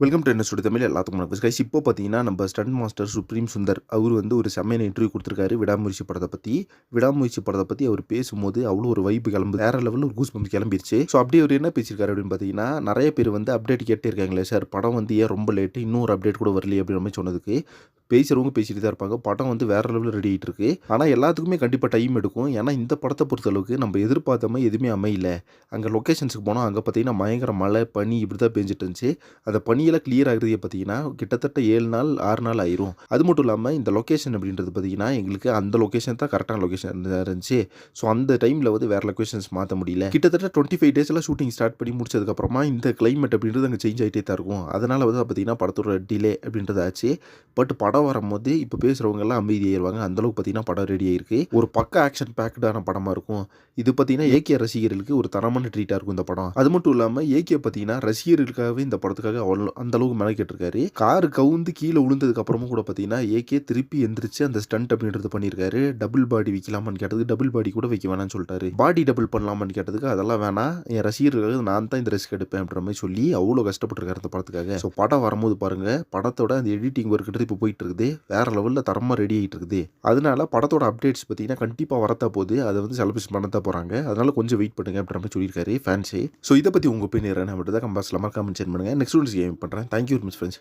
Welcome to என்ன studio Tamil எல்லாத்துக்கும் வணக்கம். கைஸ் இப்போ பார்த்தீங்கன்னா நம்ம ஸ்டண்ட் மாஸ்டர் சுப்ரீம் சுந்தர் அவர் வந்து ஒரு செம்மையான இன்டர்வியூ கொடுத்துருக்காரு விடாமுயற்சி படத்தை பற்றி விடாமுயற்சி படத்தை பற்றி அவர் பேசும்போது அவ்வளோ ஒரு வைப்பு கிளம்பு வேற லெவலில் ஒரு கூஸ் பம்ப் கிளம்பிருச்சு. ஸோ அப்படி அவர் என்ன பேசியிருக்காரு அப்படின்னு பார்த்தீங்கன்னா நிறைய பேர் வந்து அப்டேட் கேட்டே இருக்காங்களே சார் படம் வந்து ஏன் ரொம்ப லேட்டு இன்னொரு அப்டேட் கூட வரலையே அப்படின்ற மாதிரி சொன்னதுக்கு. பேசுகிறவங்க பேசிட்டு தான் இருப்பாங்க. படம் வந்து வேற லெவலில் ரெடி ஆகிட்டு இருக்கு. ஆனால் எல்லாத்துக்குமே கண்டிப்பாக டைம் எடுக்கும். ஏன்னா இந்த படத்தை பொறுத்தளவுக்கு நம்ம எதிர்பார்த்த மாதிரி எதுவுமே அமையல. அங்கே லொக்கேஷன்ஸுக்கு போனால் அங்கே பார்த்தீங்கன்னா பயங்கர மழை பனி இப்படி தான் பேஞ்சிட்டு இருந்துச்சு. அந்த பனியெல்லாம் கிளியர் ஆகுறதே பார்த்தீங்கன்னா கிட்டத்தட்ட ஏழு நாள் ஆறு நாள் ஆயிரும். அது மட்டும் இல்லாமல் இந்த லொக்கேஷன் அப்படின்றது பார்த்தீங்கன்னா எங்களுக்கு அந்த லொக்கேஷன் தான் கரெக்டான லொக்கேஷன் இருந்துச்சு. ஸோ அந்த டைமில் வந்து வேறு லொக்கேஷன்ஸ் மாற்ற முடியல. கிட்டத்தட்ட டுவெண்ட்டி ஃபைவ் டேஸ்லாம் ஷூட்டிங் ஸ்டார்ட் பண்ணி முடிச்சதுக்கப்புறமா இந்த கிளைமேட் அப்படின்றது அங்கே சேஞ்ச் ஆகிட்டே தான் இருக்கும். அதனால் வந்து பார்த்தீங்கன்னா படத்தோட டிலே அப்படின்றது ஆச்சு. பட் படம் படம் வரும்போது இப்போ பேசுகிறவங்க எல்லாம் அமைதியாயிருவாங்க அந்தளவுக்கு பார்த்தீங்கன்னா படம் ரெடி ஆயிருக்கு. ஒரு பக்க ஆக்ஷன் பேக்டான படமாக இருக்கும். இது பார்த்தீங்கன்னா ஏகே ரசிகர்களுக்கு ஒரு தரமான ட்ரீட்டாக இருக்கும் இந்த படம். அது மட்டும் இல்லாமல் ஏகே பார்த்தீங்கன்னா ரசிகர்களுக்காகவே இந்த படத்துக்காக அவ்வளோ அந்த அளவுக்கு மெனக்கெட்டிருக்காரு. கார் கவுந்து கீழே விழுந்ததுக்கு அப்புறமும் கூட பார்த்தீங்கன்னா ஏகே திருப்பி எந்திரிச்சு அந்த ஸ்டண்ட் அப்படின்றது பண்ணியிருக்காரு டபுள் பாடி வைக்கலாமான்னு கேட்டதுக்கு டபுள் பாடி கூட வைக்க வேணாம்னு சொல்லிட்டாரு. பாடி டபுள் பண்ணலாமான்னு கேட்டதுக்கு அதெல்லாம் வேணாம். என் ரசிகர்களுக்காக நான் தான் இந்த ரிஸ்க் எடுப்பேன் அப்படின்ற மாதிரி சொல்லி அவ்வளோ கஷ்டப்பட்டிருக்காரு அந்த படத்துக்காக. ஸோ படம் வரும்போது பாருங்க படத்தோட அந்த எடிட்டிங் ஒர்க்கிட்டு இப்போ போயிட்டு இருக்குது. வேறு லெவலில் தரமாக ரெடி ஆகிட்டு இருக்குது அதனால படத்தோட அப்டேட்ஸ் பார்த்தீங்கன்னா கண்டிப்பாக வரத்தா போகுது. அதை வந்து செலிப்ரேஷன் பண்ணத்தான் போகிறாங்க அதனால கொஞ்சம் வெயிட் பண்ணுங்க அப்படின்ற மாதிரி சொல்லியிருக்காரு ஃபேன்ஸே ஸோ இதை பற்றி உங்கள் ஒப்பீனியர் என்ன பண்ணுறது கம்பாஸில் மறக்காமல் மென்ஷன் பண்ணுங்கள் நெக்ஸ்ட் ஒன்ஸ் கேம் பண்ணுறேன் தேங்க்யூ மிஸ் ஃப்ரெண்ட்ஸ்